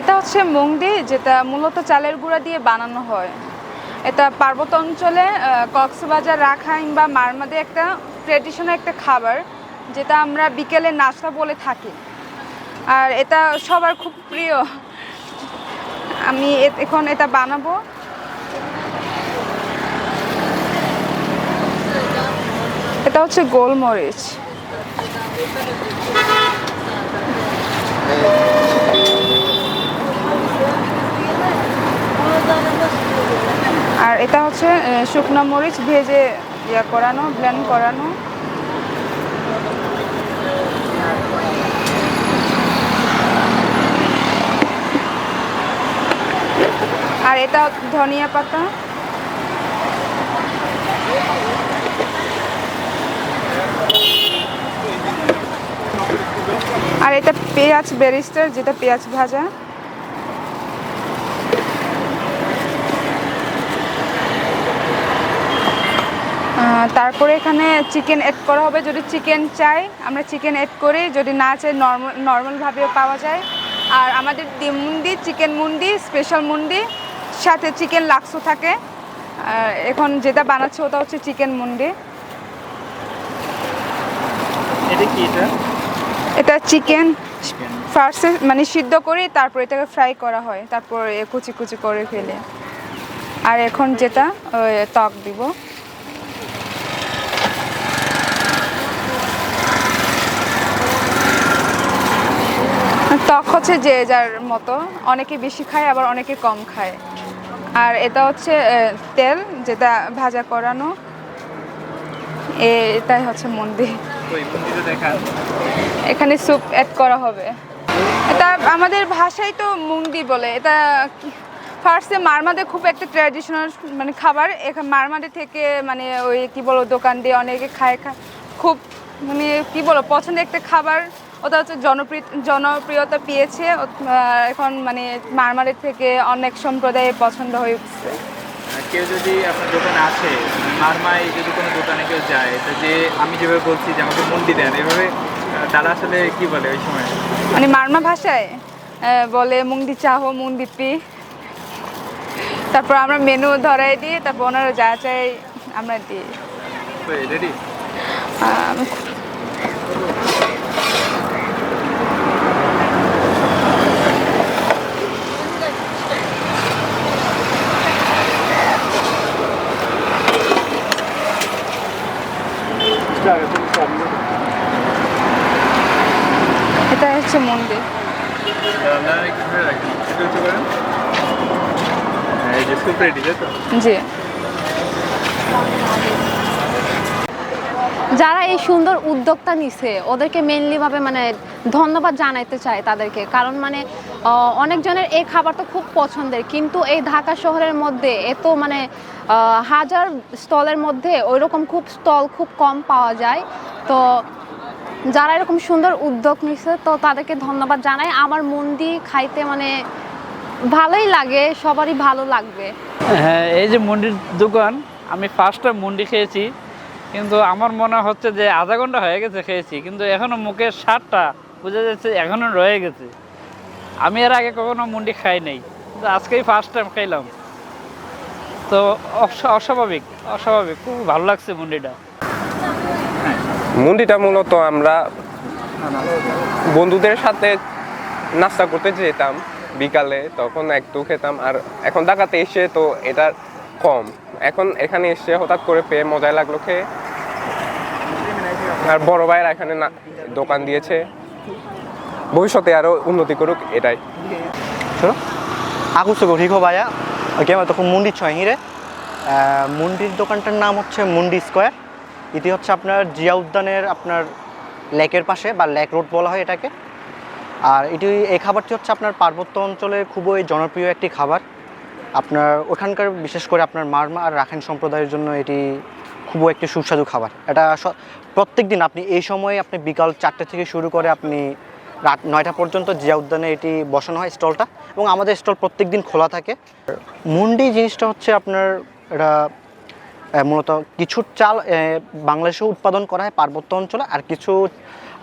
এটা হচ্ছে মুংদি যেটা মূলত চালের গুঁড়া দিয়ে বানানো হয়। এটা পার্বত্য অঞ্চলে কক্সবাজার, রাখাইন বা মারমাদে একটা ট্রেডিশনাল একটা খাবার, যেটা আমরা বিকেলে নাস্তা বলে থাকি। আর এটা সবার খুব প্রিয়। আমি এখন এটা বানাবো। এটা হচ্ছে গোলমরিচ। আর এটা হচ্ছে শুকনো মরিচ ভেজে ইয়া করানো ব্লেন্ড করানো। আর এটা ধনিয়া পাতা। আর এটা পেঁয়াজ বেরিস্টার যেটা পেঁয়াজ ভাজা। তারপরে এখানে চিকেন অ্যাড করা হবে। যদি চিকেন চাই আমরা চিকেন অ্যাড করি। যদি না চাই নর্মাল নর্মালভাবেও পাওয়া যায়। আর আমাদের দি- মুন্ডি চিকেন মুন্ডি স্পেশাল মুন্ডি সাথে চিকেন লাক্সও থাকে। আর এখন যেটা বানাচ্ছে ওটা হচ্ছে চিকেন মুন্ডি। এটা কি এটা? এটা চিকেন ফার্স্টে মানে সিদ্ধ করি তারপর এটাকে ফ্রাই করা হয়। তারপর কুচি কুচি করে ফেলে। আর এখন যেটা ওই টক দিব। টক হচ্ছে যে যার মতো। অনেকে বেশি খায়, আবার অনেকে কম খায়। আর এটা হচ্ছে তেল যেটা ভাজা করানো। এটাই হচ্ছে মন্দির এখানে স্যুপ অ্যাড করা হবে। এটা আমাদের ভাষায় তো মুংদি বলে। এটা ফার্স্টে মারমাদে খুব একটা ট্র্যাডিশনাল মানে খাবার। এখানে মারমাদে থেকে মানে ওই কি বলো দোকান দিয়ে অনেকে খায় খুব মানে কি বলো পছন্দের একটা খাবার। ওটা হচ্ছে জনপ্রিয় জনপ্রিয়তা পেয়েছে এখন মানে মারমারের থেকে অনেক সম্প্রদায়ে পছন্দ হয়ে উঠছে। কেউ যদি আপনার দোকানে আসে মারমাই যদি কোনো দোকানে কেউ যায় তো যে আমি যেভাবে বলছি যে আমাকে মন্ডি দেন এভাবে তারা আসলে কি বলে ওই সময়? মানে মারমা ভাষায় বলে মুংদি চাহো মুংদি পি। তারপর আমরা মেনু ধরাই দিই তারপর ওনারা যা চাই আমরা দিই। রেডি আহ, এটা হচ্ছে মন্দির আপনারা একটু ধরে রাখেন একটু উঁচু করেন হ্যাঁ, এই যে স্যুপ তাই তো জি। যারা এই সুন্দর উদ্যোগটা নিছে, ওদেরকে মেনলি ভাবে মানে ধন্যবাদ জানাইতে চাই তাদেরকে। কারণ মানে অনেকজনের এই খাবার তো খুব পছন্দের, কিন্তু এই ঢাকা শহরের মধ্যে এত মানে হাজার স্টলের মধ্যে ওইরকম খুব স্টল খুব কম পাওয়া যায়। তো যারা এরকম সুন্দর উদ্যোগ নিচ্ছে তো তাদেরকে ধন্যবাদ জানাই। আমার মন্দি খাইতে মানে ভালোই লাগে, সবারই ভালো লাগবে। হ্যাঁ এই যে মুন্ডির দোকান, আমি ফার্স্ট টাইম মুন্ডি খেয়েছি, কিন্তু আমার মনে হচ্ছে যে আধা ঘণ্টা হয়ে গেছে খেয়েছি, কিন্তু এখনও মুখের স্বাদটা বোঝা যাচ্ছে এখনও রয়ে গেছে। আমি এর আগে কখনো মুন্ডি খাই নাই, কিন্তু আজকেই ফার্স্ট টাইম খাইলাম। তো অস্বা- অস্বাভাবিক অস্বাভাবিক, খুব ভালো লাগছে মুন্ডিটা। মুন্ডিটা মূলত আমরা বন্ধুদের সাথে নাস্তা করতে যেতাম, বিকালে তখন একটু খেতাম, আর এখন ঢাকাতে এসে তো এটা কম। এখন এখানে এসে হঠাৎ করে পেয়ে মজায় লাগল খেয়ে। আর বড় ভাইয়েরা এখানে না, দোকান দিয়েছে। ভবিষ্যতে আরও উন্নতি করুক, এটাই। 들어? আগুসো রিঘো ভাইয়া ওকে, আমার তখন মুন্ডি ছয় হিরে মুন্ডির দোকানটার নাম হচ্ছে মুন্ডি স্কোয়ার। এটি হচ্ছে আপনার জিয়া উদ্যানের আপনার লেকের পাশে বা লেক রোড বলা হয় এটাকে। আর এটি, এই খাবারটি হচ্ছে আপনার পার্বত্য অঞ্চলে খুবই জনপ্রিয় একটি খাবার। আপনার ওখানকার বিশেষ করে আপনার মারমা আর রাখাইন সম্প্রদায়ের জন্য এটি খুবই একটি সুস্বাদু খাবার। এটা প্রত্যেক দিন আপনি এই সময়ে আপনি বিকাল চারটে থেকে শুরু করে আপনি রাত নয়টা পর্যন্ত জিয়া উদ্যানে এটি বসানো হয় স্টলটা। এবং আমাদের স্টল প্রত্যেক দিন খোলা থাকে। মুন্ডি জিনিসটা হচ্ছে আপনার, এটা মূলত কিছু চাল বাংলাদেশে উৎপাদন করা হয় পার্বত্য অঞ্চলে, আর কিছু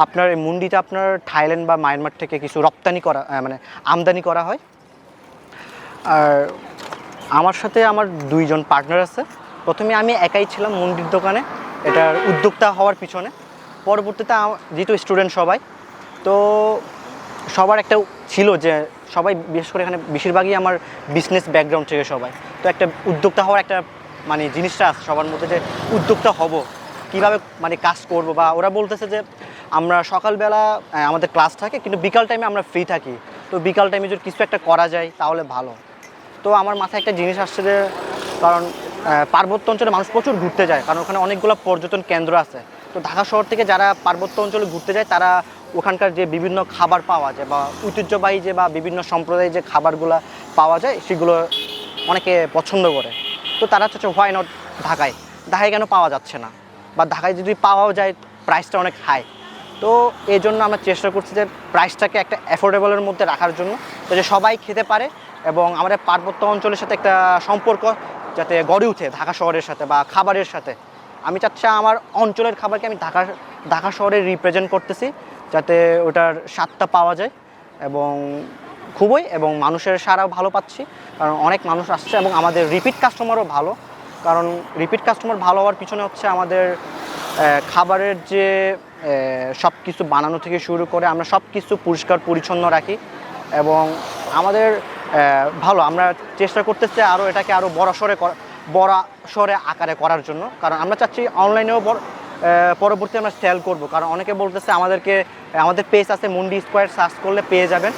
আপনার এই মুন্ডিটা আপনার থাইল্যান্ড বা মায়ানমার থেকে কিছু রপ্তানি করা মানে আমদানি করা হয়। আর আমার সাথে আমার দুইজন পার্টনার আছে। প্রথমে আমি একাই ছিলাম মুন্ডির দোকানে, এটার উদ্যোক্তা হওয়ার পিছনে। পরবর্তীতে যেহেতু স্টুডেন্ট সবাই, তো সবার একটা ছিল যে সবাই, বিশেষ করে এখানে বেশিরভাগই আমার বিজনেস ব্যাকগ্রাউন্ড থেকে সবাই। তো একটা উদ্যোক্তা হওয়ার একটা মানে জিনিসটা আছে, সবার মধ্যে যে উদ্যোক্তা হব, কীভাবে মানে কাজ করব, বা ওরা বলতেছে যে আমরা সকালবেলা আমাদের ক্লাস থাকে, কিন্তু বিকাল টাইমে আমরা ফ্রি থাকি। তো বিকাল টাইমে যদি কিছু একটা করা যায়, তাহলে ভালো। তো আমার মাথায় একটা জিনিস আসছে যে, কারণ পার্বত্য অঞ্চলে মানুষ প্রচুর ঘুরতে যায়, কারণ ওখানে অনেকগুলো পর্যটন কেন্দ্র আছে। তো ঢাকা শহর থেকে যারা পার্বত্য অঞ্চলে ঘুরতে যায়, তারা ওখানকার যে বিভিন্ন খাবার পাওয়া যায়, বা ঐতিহ্যবাহী যে, বা বিভিন্ন সম্প্রদায়ের যে খাবারগুলো পাওয়া যায়, সেগুলো অনেকে পছন্দ করে। তো তারা হচ্ছে হোয়াই নট ঢাকায়? ঢাকায় কেন পাওয়া যাচ্ছে না? বা ঢাকায় যদি পাওয়াও যায় প্রাইসটা অনেক হাই তো এই জন্য আমরা চেষ্টা করছি যে প্রাইসটাকে একটা অ্যাফোর্ডেবলের মধ্যে রাখার জন্য, যাতে সবাই খেতে পারে এবং আমাদের পার্বত্য অঞ্চলের সাথে একটা সম্পর্ক যাতে গড়ে উঠে ঢাকা শহরের সাথে বা খাবারের সাথে। আমি চাচ্ছি আমার অঞ্চলের খাবারকে আমি ঢাকা ঢাকা শহরে রিপ্রেজেন্ট করতেছি, যাতে ওটার স্বাদটা পাওয়া যায় এবং খুবই এবং মানুষের সারাও ভালো পাচ্ছি। কারণ অনেক মানুষ আসছে এবং আমাদের রিপিট কাস্টমারও ভালো। কারণ রিপিট কাস্টমার ভালো হওয়ার পিছনে হচ্ছে আমাদের খাবারের যে সব কিছু বানানো থেকে শুরু করে আমরা সব কিছু পরিষ্কার, পরিচ্ছন্ন রাখি এবং আমাদের ভালো। আমরা চেষ্টা করতেছি আরও এটাকে আরও বড় সরে বড় সরে আকারে করার জন্য। কারণ আমরা চাচ্ছি অনলাইনেও পরবর্তী আমরা সেল করব। কারণ অনেকে বলতেছে আমাদেরকে, আমাদের পেজ আছে মুন্ডি স্কোয়ার সার্চ করলে পেয়ে যাবেন।